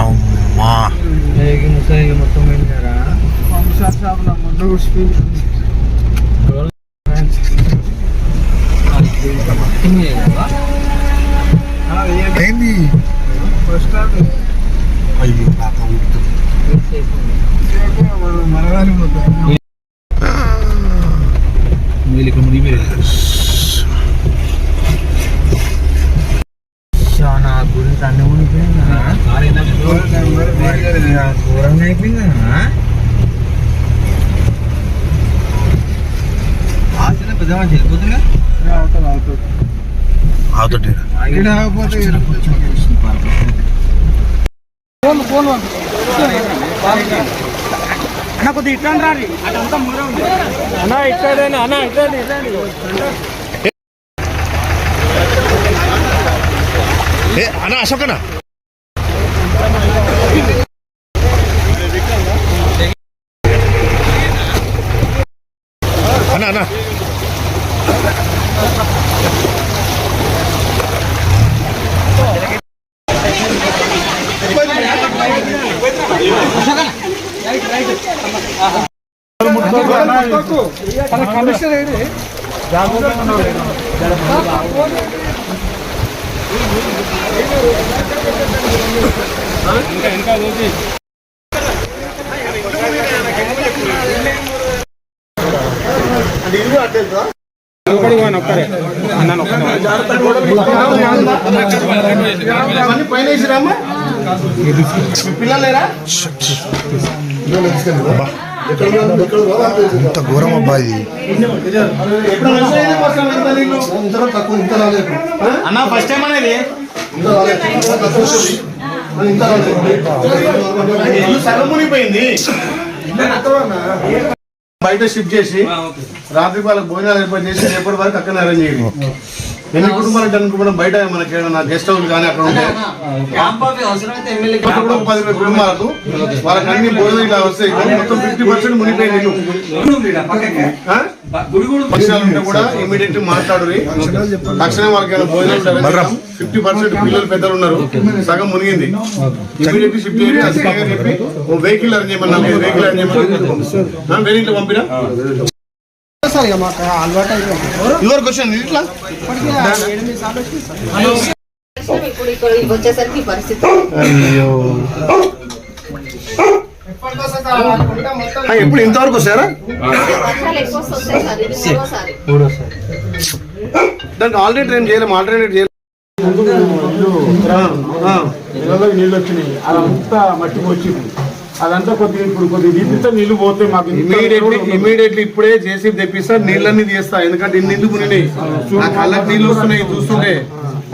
అమ్మా. మొత్తం వెళ్ళినారా పంప్ మనిషి వెళ్ళిపోతుందా అవుతుంది ఫోన్ ఫోన్ అన్న కొద్దిగా ఇట్లా రారి అటంతా మూరే ఉంది. అన్న ఇట్లా అన్న ఇట్లా ఇట్లా ఏ అన్న అశోకనా అన్న అన్న. కమిషనర్ ఏది ఇంత ఘోరం అబ్బా ఇది. అన్న ఫస్ట్ టైం అనేది? మునిగిపోయింది. బయట షిఫ్ట్ చేసి రాత్రి వాళ్ళకి భోజనాలు ఏర్పాటు చేసి రేపటి వరకు అక్కడ అరేంజ్ చేయండి. ఎన్ని కుటుంబాలు అనుకోవడం బయట మనకి ఏమైనా గెస్ట్ హౌస్ కానీ అక్కడ ఉంటే. పది కుటుంబాలకు వాళ్ళకి అన్ని భోజనం ఇలా వస్తాయి. మొత్తం ఫిఫ్టీ పర్సెంట్ ఆ? పక్షాలు ఉంటే కూడా ఇమీడియట్ మాట్లాడు తక్షణం వాళ్ళకి భోజనం ఫిఫ్టీ పర్సెంట్ పిల్లలు పెద్దలు ఉన్నారు. సగం మునిగింది. ఇమీడియట్ షిఫ్ట్ చేసి అధికారిగా చెప్పి ఓ వెహికల్ అరేంజ్ చేయమన్నా వెహికల్ అరేంజ్ చేయమన్నా వెహికల్ పంపినా ఇట్లా ఇప్పుడు వచ్చేసరికి పరిస్థితి ఎప్పుడు ఇంతవరకు మూడోసారి దానికి ఆల్టర్నేట్ ఏం చేయలేము ఆల్టర్నేట్ చేయలేము. ఇళ్ళలోకి నీళ్ళు వచ్చినాయి. అదంతా మట్టి వచ్చింది అదంతా కొద్దిగా ఇప్పుడు కొద్దిగా దీపిస్తే నీళ్ళు పోతే మాకు ఇమీడియట్లీ ఇమీడియట్లీ ఇప్పుడే చేసి తెప్పిస్తా నీళ్ళన్నీ తీస్తా. ఎందుకంటే ఇన్ని ఇల్లు మునినాయి నా కళ్ళకి నీళ్ళు వస్తున్నాయి చూస్తుంటే.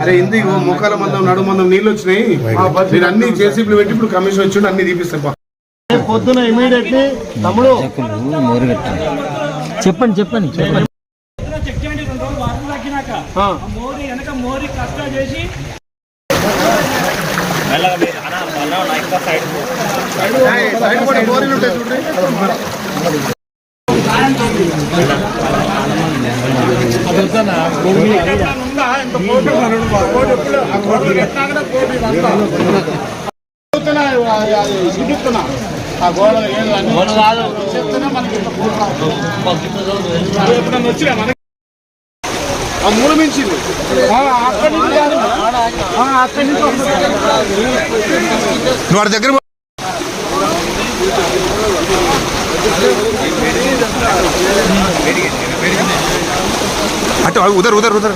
అరే ఇంది ముఖాల మందం నడు మందం నీళ్ళు వచ్చినాయి. మీరు అన్ని జేసీబీలు పెట్టి ఇప్పుడు కమిషన్ వచ్చి అన్ని తీపిస్తాయి పొద్దున ఇమీడియట్లీ తమ్ముడు చెప్పండి చెప్పండి చెప్పండి ఆ గోడ మనకి ఇంత ఎప్పుడన్నా వచ్చినా మనకి? ఆ మూడు మించింది ఆ, అక్కడి నుంచి కాదు. ఆ, అక్కడి నుంచి వస్తుంది. నువ్వు వాడి దగ్గర. అటు ఉదర్ ఉదర్ ఉదర్.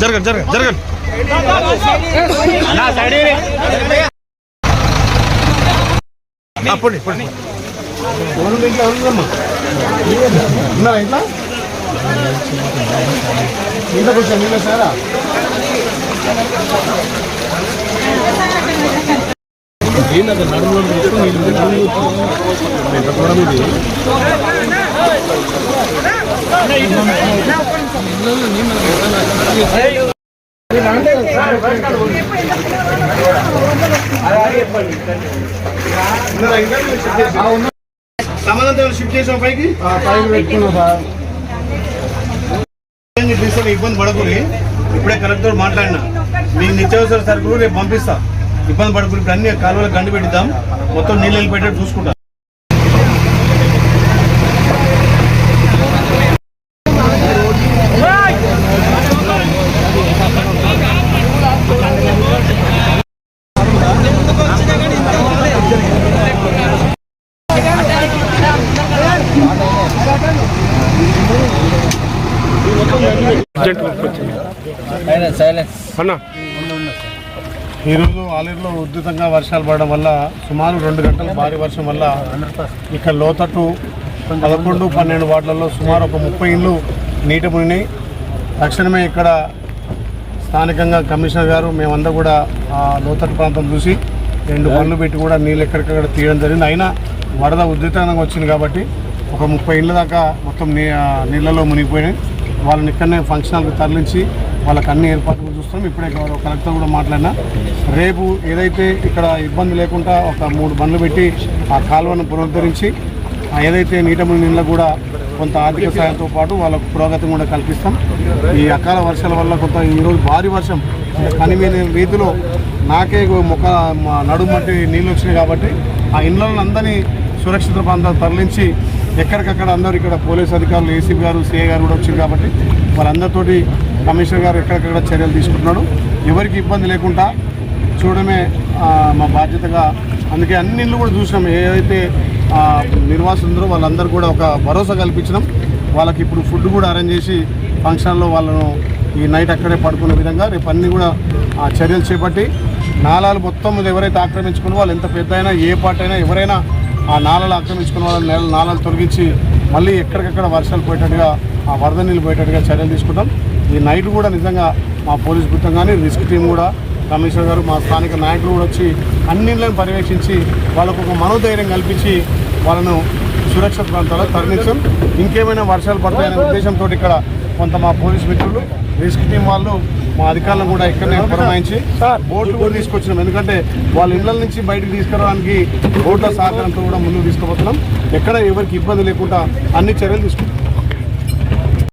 జరగండి జరగండి జరగండి కొంచెం ఆ, ఇంట్లో ఉందమ్మా? ఉన్నారా ఇంట్లో సారా షిఫ్ట్ పైకి? పైకి పెట్టుకున్నా సార్. ఇబ్బంది పడకూరి ఇప్పుడే కలెక్టర్ మాట్లాడినా. మీకు నిత్యావసర సరుకులు రేపు పంపిస్తా. ఇబ్బంది పడకూరి ఇప్పుడు అన్ని కాలువలకు గండి పెట్టిద్దాం. మొత్తం నీళ్ళు వెళ్ళిపోయేటట్టు చూసుకుంటా. ఈరోజు ఆలేరులో ఉధృతంగా వర్షాలు పడడం వల్ల సుమారు రెండు గంటల భారీ వర్షం వల్ల ఇక్కడ లోతట్టు పదకొండు పన్నెండు వార్డులలో సుమారు ఒక ముప్పై ఇండ్లు నీటి మునిగినాయి. తక్షణమే ఇక్కడ స్థానికంగా కమిషనర్ గారు మేమందరూ కూడా ఆ లోతట్టు ప్రాంతం చూసి రెండు పనులు పెట్టి కూడా నీళ్ళు ఎక్కడికక్కడ తీయడం జరిగింది. అయినా వరద ఉధృతంగా వచ్చింది కాబట్టి ఒక ముప్పై ఇళ్ళ దాకా మొత్తం నీ నీళ్ళలో మునిగిపోయినాయి. వాళ్ళని ఇక్కడనే ఫంక్షన్ హాల్కి తరలించి వాళ్ళకి అన్ని ఏర్పాట్లు చూస్తున్నాం. ఇప్పుడే గౌరవ కలెక్టర్ కూడా మాట్లాడినా. రేపు ఏదైతే ఇక్కడ ఇబ్బంది లేకుండా ఒక మూడు బండ్లు పెట్టి ఆ కాలువను పునరుద్ధరించి ఏదైతే నీటముని నీళ్ళ కూడా కొంత ఆర్థిక సాయంతో పాటు వాళ్ళకు పురోగతి కూడా కల్పిస్తాం. ఈ అకాల వర్షాల వల్ల కొంత ఈరోజు భారీ వర్షం. అంటే కనివీని రీతిలో నాకే మొక్క మా నీళ్ళు వచ్చినాయి కాబట్టి ఆ ఇళ్ళని అందరినీ సురక్షిత ప్రాంతాలు తరలించి ఎక్కడికక్కడ అందరూ ఇక్కడ పోలీస్ అధికారులు ఏసీబీ గారు సీఏ గారు కూడా వచ్చారు కాబట్టి వాళ్ళందరితోటి కమిషనర్ గారు ఎక్కడికక్కడ చర్యలు తీసుకుంటున్నాడు ఎవరికి ఇబ్బంది లేకుండా చూడడమే మా బాధ్యతగా. అందుకే అన్ని ఇళ్ళు కూడా చూసినాం. ఏదైతే ఆ, వాళ్ళందరూ కూడా ఒక భరోసా కల్పించినాం. వాళ్ళకి ఇప్పుడు ఫుడ్ కూడా అరేంజ్ చేసి ఫంక్షన్లో వాళ్ళను ఈ నైట్ అక్కడే పడుకునే విధంగా రేపు అన్నీ కూడా ఆ, చర్యలు చేపట్టి నాళాలు మొత్తం మీద ఎవరైతే ఆక్రమించుకున్న వాళ్ళు ఎంత పెద్ద అయినా ఏ పాట అయినా ఎవరైనా ఆ నాళాలు ఆక్రమించుకున్న వాళ్ళని నేల నాళాలు తొలగించి మళ్ళీ ఎక్కడికక్కడ వర్షాలు పోయేటట్టుగా ఆ వరద నీళ్ళు పోయేటట్టుగా చర్యలు తీసుకుంటాం. ఈ నైట్ కూడా నిజంగా మా పోలీస్ బృందం కానీ రిస్క్ టీం కూడా కమిషనర్ గారు మా స్థానిక నాయకులు కూడా వచ్చి అన్నింటిని పర్యవేక్షించి వాళ్ళకు ఒక మనోధైర్యం కల్పించి వాళ్ళను సురక్షిత ప్రాంతాల్లో తరలించాం. ఇంకేమైనా వర్షాలు పడతాయనే ఉద్దేశంతో ఇక్కడ కొంత మా పోలీస్ మిత్రులు రిస్క్ టీం వాళ్ళు మా అధికారులను కూడా ఇక్కడనే పురమాయించి బోట్లు కూడా తీసుకొచ్చినాం. ఎందుకంటే వాళ్ళ ఇళ్ళ నుంచి బయటకు తీసుకురావడానికి బోట్ల సహకారంతో కూడా ముందుకు తీసుకుపోతున్నాం ఎక్కడ ఎవరికి ఇబ్బంది లేకుండా అన్ని చర్యలు తీసుకుంటాం